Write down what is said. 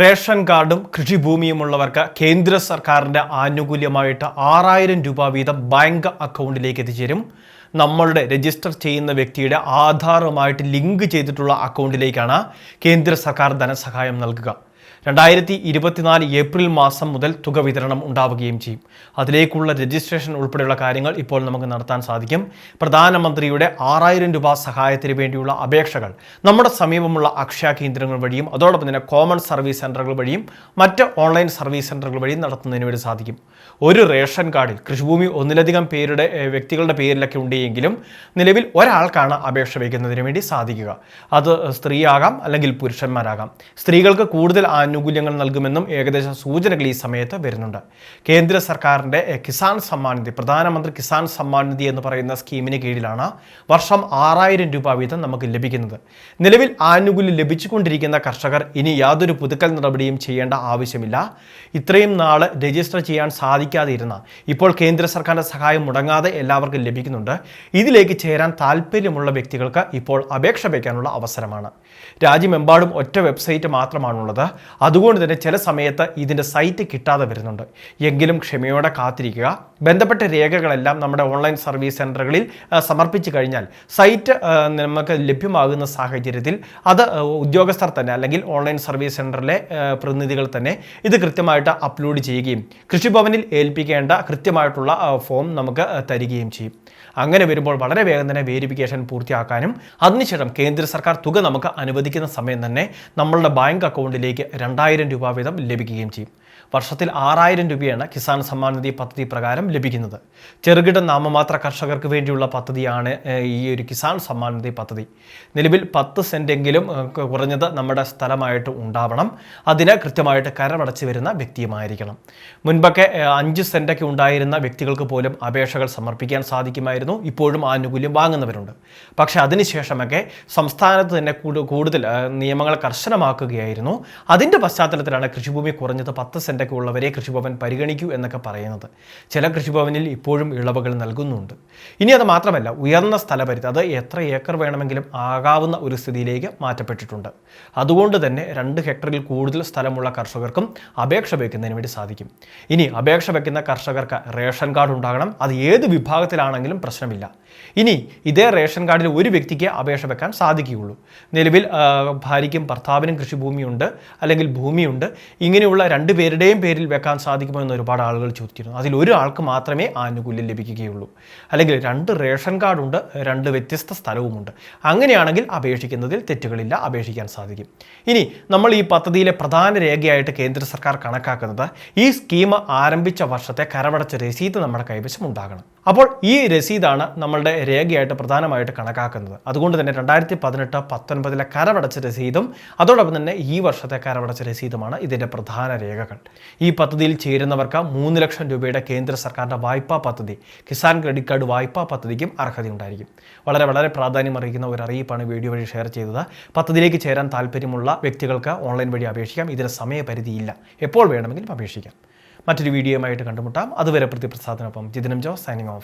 Ration കാർഡും കൃഷിഭൂമിയുമുള്ളവർക്ക് കേന്ദ്ര സർക്കാരിന്റെ ആനുകൂല്യമായിട്ട് ആറായിരം രൂപ വീതം ബാങ്ക് അക്കൗണ്ടിലേക്ക് എത്തിച്ചേരും. നമ്മളുടെ രജിസ്റ്റർ ചെയ്യുന്ന വ്യക്തിയുടെ ആധാറുമായിട്ട് ലിങ്ക് ചെയ്തിട്ടുള്ള അക്കൗണ്ടിലേക്കാണ് കേന്ദ്ര സർക്കാർ ധനസഹായം നൽകുക. രണ്ടായിരത്തി ഇരുപത്തിനാല് ഏപ്രിൽ മാസം മുതൽ തുക വിതരണം ഉണ്ടാവുകയും ചെയ്യും. അതിലേക്കുള്ള രജിസ്ട്രേഷൻ ഉൾപ്പെടെയുള്ള കാര്യങ്ങൾ ഇപ്പോൾ നമുക്ക് നടത്താൻ സാധിക്കും. പ്രധാനമന്ത്രിയുടെ ആറായിരം രൂപ സഹായത്തിന് വേണ്ടിയുള്ള അപേക്ഷകൾ നമ്മുടെ സമീപമുള്ള അക്ഷയ കേന്ദ്രങ്ങൾ വഴിയും അതോടൊപ്പം തന്നെ കോമൺ സർവീസ് സെന്ററുകൾ വഴിയും മറ്റ് ഓൺലൈൻ സർവീസ് സെന്ററുകൾ വഴിയും നടത്തുന്നതിന് വേണ്ടി സാധിക്കും. ഒരു റേഷൻ കാർഡിൽ കൃഷിഭൂമി ഒന്നിലധികം പേരുടെ വ്യക്തികളുടെ പേരിലൊക്കെ ഉണ്ടെങ്കിലും നിലവിൽ ഒരാൾക്കാണ് അപേക്ഷ വയ്ക്കുന്നതിന് വേണ്ടി സാധിക്കുക. അത് സ്ത്രീയാകാം അല്ലെങ്കിൽ പുരുഷന്മാരാകാം. സ്ത്രീകൾക്ക് കൂടുതൽ ആനുകൂല്യങ്ങൾ നൽകുമെന്നും ഏകദേശ സൂചനകൾ ഈ സമയത്ത് വരുന്നുണ്ട്. കേന്ദ്ര സർക്കാരിന്റെ കിസാൻ സമ്മാൻ നിധി പ്രധാനമന്ത്രി കിസാൻ സമ്മാൻ നിധി എന്ന് പറയുന്ന സ്കീമിന് കീഴിലാണ് വർഷം ആറായിരം രൂപ വീതം നമുക്ക് ലഭിക്കുന്നത്. നിലവിൽ ആനുകൂല്യം ലഭിച്ചുകൊണ്ടിരിക്കുന്ന കർഷകർ ഇനി യാതൊരു പുതുക്കൽ നടപടിയും ചെയ്യേണ്ട ആവശ്യമില്ല. ഇത്രയും നാൾ രജിസ്റ്റർ ചെയ്യാൻ സാധിക്കാതെ ഇരുന്ന ഇപ്പോൾ കേന്ദ്ര സർക്കാരിന്റെ സഹായം മുടങ്ങാതെ എല്ലാവർക്കും ലഭിക്കുന്നുണ്ട്. ഇതിലേക്ക് ചേരാൻ താല്പര്യമുള്ള വ്യക്തികൾക്ക് ഇപ്പോൾ അപേക്ഷ വയ്ക്കാനുള്ള അവസരമാണ്. രാജ്യമെമ്പാടും ഒറ്റ വെബ്സൈറ്റ് മാത്രമാണുള്ളത്. അതുകൊണ്ട് തന്നെ ചില സമയത്ത് ഇതിന്റെ സൈറ്റ് കിട്ടാതെ വരുന്നുണ്ട്. എങ്കിലും ക്ഷമയോടെ കാത്തിരിക്കുക. ബന്ധപ്പെട്ട രേഖകളെല്ലാം നമ്മുടെ ഓൺലൈൻ സർവീസ് സെന്ററുകളിൽ സമർപ്പിച്ചു കഴിഞ്ഞാൽ സൈറ്റ് നമുക്ക് ലഭ്യമാകുന്ന സാഹചര്യത്തിൽ അത് ഉദ്യോഗസ്ഥർ തന്നെ അല്ലെങ്കിൽ ഓൺലൈൻ സർവീസ് സെന്ററിലെ പ്രതിനിധികൾ തന്നെ ഇത് കൃത്യമായിട്ട് അപ്ലോഡ് ചെയ്യുകയും കൃഷിഭവനിൽ ഏൽപ്പിക്കേണ്ട കൃത്യമായിട്ടുള്ള ഫോം നമുക്ക് തരികയും ചെയ്യും. അങ്ങനെ വരുമ്പോൾ വളരെ വേഗം തന്നെ വേരിഫിക്കേഷൻ പൂർത്തിയാക്കാനും അതിനുശേഷം കേന്ദ്ര സർക്കാർ തുക നമുക്ക് അനുവദിക്കുന്ന സമയം തന്നെ നമ്മളുടെ ബാങ്ക് അക്കൗണ്ടിലേക്ക് രണ്ടായിരം രൂപ വീതം ലഭിക്കുകയും ചെയ്യും. വർഷത്തിൽ ആറായിരം രൂപയാണ് കിസാൻ സമ്മാൻ നിധി പദ്ധതി പ്രകാരം ലഭിക്കുന്നത്. ചെറുകിട നാമമാത്ര കർഷകർക്ക് വേണ്ടിയുള്ള പദ്ധതിയാണ് ഈ ഒരു കിസാൻ സമ്മാൻ നിധി പദ്ധതി. നിലവിൽ പത്ത് സെന്റെങ്കിലും കുറഞ്ഞത് നമ്മുടെ സ്ഥലമായിട്ട് ഉണ്ടാവണം. അതിന് കൃത്യമായിട്ട് കരമടച്ച് വരുന്ന വ്യക്തിയുമായിരിക്കണം. മുൻപൊക്കെ അഞ്ച് സെന്റൊക്കെ ഉണ്ടായിരുന്ന വ്യക്തികൾക്ക് പോലും അപേക്ഷകൾ സമർപ്പിക്കാൻ സാധിക്കുമായിരുന്നു. ഇപ്പോഴും ആനുകൂല്യം വാങ്ങുന്നവരുണ്ട്. പക്ഷേ അതിനുശേഷമൊക്കെ സംസ്ഥാനത്ത് തന്നെ കൂടു- കൂടുതൽ നിയമങ്ങൾ കർശനമാക്കുകയായിരുന്നു. അതിന്റെ പശ്ചാത്തലത്തിലാണ് കൃഷിഭൂമി കുറഞ്ഞത് പത്ത് സെന്റൊക്കെ ഉള്ളവരെ കൃഷിഭവൻ പരിഗണിക്കൂ എന്നൊക്കെ പറയുന്നത്. ചില കൃഷിഭവനിൽ ഇപ്പോഴും ഇളവുകൾ നൽകുന്നുണ്ട്. ഇനി അത് മാത്രമല്ല ഉയർന്ന സ്ഥലപരിധി അത് എത്ര ഏക്കർ വേണമെങ്കിലും ആകാവുന്ന ഒരു സ്ഥിതിയിലേക്ക് മാറ്റപ്പെട്ടിട്ടുണ്ട്. അതുകൊണ്ട് തന്നെ രണ്ട് ഹെക്ടറിൽ കൂടുതൽ സ്ഥലമുള്ള കർഷകർക്കും അപേക്ഷ വയ്ക്കുന്നതിന് വേണ്ടി സാധിക്കും. ഇനി അപേക്ഷ വയ്ക്കുന്ന കർഷകർക്ക് റേഷൻ കാർഡ് ഉണ്ടാകണം. അത് ഏത് വിഭാഗത്തിലാണെങ്കിലും പ്രശ്നമില്ല. ഇനി ഇതേ റേഷൻ കാർഡിൽ ഒരു വ്യക്തിക്ക് അപേക്ഷ വെക്കാൻ സാധിക്കുകയുള്ളൂ. നിലവിൽ ഭാര്യയ്ക്കും ഭർത്താവിനും കൃഷിഭൂമിയുണ്ട്. അല്ലെങ്കിൽ ഭൂമിയുണ്ട്. ഇങ്ങനെയുള്ള രണ്ട് പേരുടെയും പേരിൽ വെക്കാൻ സാധിക്കുമോ എന്ന് ഒരുപാട് ആളുകൾ ചോദിച്ചിരുന്നു. അതിൽ ഒരാൾക്ക് മാത്രമേ ആനുകൂല്യം ലഭിക്കുകയുള്ളൂ. അല്ലെങ്കിൽ രണ്ട് റേഷൻ കാർഡുണ്ട് രണ്ട് വ്യത്യസ്ത സ്ഥലവുമുണ്ട്. അങ്ങനെയാണെങ്കിൽ അപേക്ഷിക്കുന്നതിൽ തെറ്റുകളില്ല അപേക്ഷിക്കാൻ സാധിക്കും. ഇനി നമ്മൾ ഈ പദ്ധതിയിലെ പ്രധാന രേഖയായിട്ട് കേന്ദ്ര സർക്കാർ കണക്കാക്കുന്നത് ഈ സ്കീം ആരംഭിച്ച വർഷത്തെ കരമടച്ച രസീത് നമ്മുടെ കൈവശം ഉണ്ടാകണം. അപ്പോൾ ഈ രസീതാണ് നമ്മളുടെ രേഖയായിട്ട് പ്രധാനമായിട്ട് കണക്കാക്കുന്നത്. അതുകൊണ്ട് തന്നെ രണ്ടായിരത്തി പതിനെട്ട് പത്തൊൻപതിലെ കരമടച്ച രസീതും അതോടൊപ്പം തന്നെ ഈ വർഷത്തെ കരമടച്ച രസീതുമാണ് ഇതിന്റെ പ്രധാന രേഖകൾ. ഈ പദ്ധതിയിൽ ചേരുന്നവർക്ക് മൂന്ന് ലക്ഷം രൂപയുടെ കേന്ദ്ര സർക്കാരിന്റെ വായ്പാ പദ്ധതി കിസാൻ ക്രെഡിറ്റ് കാർഡ് വായ്പാ പദ്ധതിക്കും അർഹതയുണ്ടായിരിക്കും. വളരെ വളരെ പ്രാധാന്യം അറിയിക്കുന്ന ഒരു അറിയിപ്പാണ് വീഡിയോ വഴി ഷെയർ ചെയ്തത്. പദ്ധതിയിലേക്ക് ചേരാൻ താല്പര്യമുള്ള വ്യക്തികൾക്ക് ഓൺലൈൻ വഴി അപേക്ഷിക്കാം. ഇതിന് സമയപരിധിയില്ല. എപ്പോൾ വേണമെങ്കിലും അപേക്ഷിക്കാം. മറ്റൊരു വീഡിയോയുമായിട്ട് കണ്ടുമുട്ടാം. അതുവരെ പ്രതിപ്രസാദിനൊപ്പം ജിതിനം ജോ സൈനിങ് ഓഫ്